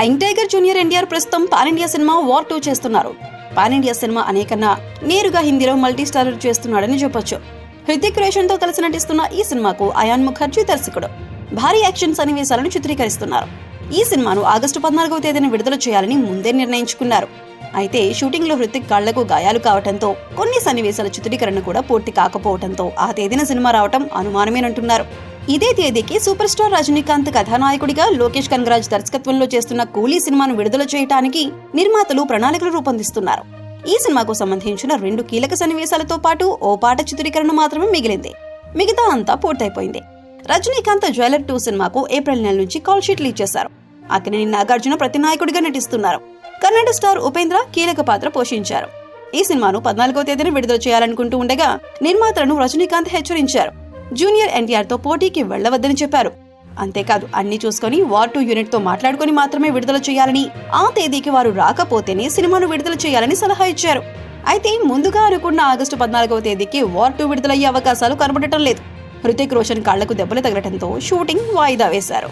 Young tiger junior NTR ప్రస్తుతం pan India cinema War two చేస్తున్నారు. Pan India cinema అనేకన్నా నేరుగా హిందీలో మల్టీ స్టారర్ చేస్తున్నాడని చెప్పొచ్చు. హృతిక్ రోషన్తో కలిసి నటిస్తున్న ఈ సినిమాకు అయాన్ ముఖర్జీ దర్శకుడు. భారీ యాక్షన్ సన్నివేశాలను చిత్రీకరిస్తున్నారు. ఈ సినిమాను ఆగస్టు పద్నాలుగవ తేదీన విడుదల చేయాలని ముందే నిర్ణయించుకున్నారు. అయితే షూటింగ్లో హృతిక్ కాళ్ళకు గాయాలు కావటంతో కొన్ని సన్నివేశాల చిత్రీకరణ కూడా పూర్తి కాకపోవడంతో ఆ తేదీన సినిమా రావటం అనుమానమేనంటున్నారు. ఇదే తేదీకి సూపర్ స్టార్ రజనీకాంత్ కథానాయకుడిగా లోకేష్ కనగరాజ్ దర్శకత్వంలో చేస్తున్న కూలీ సినిమాను విడుదల చేయడానికి నిర్మాతలు ప్రణాళికలు రూపొందిస్తున్నారు. ఈ సినిమాకు సంబంధించిన రెండు కీలక సన్నివేశాలతో పాటు ఓ పాట చిత్రీకరణ మాత్రమే మిగిలింది. మిగతా అంతా పూర్తయిపోయింది. రజనీకాంత్ జ్యువెలర్ టూ సినిమాకు ఏప్రిల్ నెల నుంచి కాల్ షీట్లు ఇచ్చేశారు. అక్కినేని నాగార్జున ప్రతినాయకుడిగా నటిస్తున్నారు. కన్నడ స్టార్ ఉపేంద్ర కీలక పాత్ర పోషించారు. ఈ సినిమాను పద్నాలుగో తేదీన విడుదల చేయాలనుకుంటూ ఉండగా నిర్మాతలను రజనీకాంత్ హెచ్చరించారు. జూనియర్ ఎన్టీఆర్తో పోటీకి వెళ్ళవద్దని చెప్పారు. అంతేకాదు అన్ని చూసుకొని వార్ టూ యూనిట్తో మాట్లాడుకుని మాత్రమే విడుదల చేయాలని ఆ తేదీకి వారు రాకపోతేనే సినిమాను విడుదల చేయాలని సలహా ఇచ్చారు. అయితే ముందుగా అనుకున్న ఆగస్టు పద్నాలుగవ తేదీకి వార్ టూ విడుదలయ్యే అవకాశాలు కనబడటం లేదు. హృతిక్ రోషన్ కాళ్ళకు దెబ్బలు తగలటంతో షూటింగ్ వాయిదా వేశారు.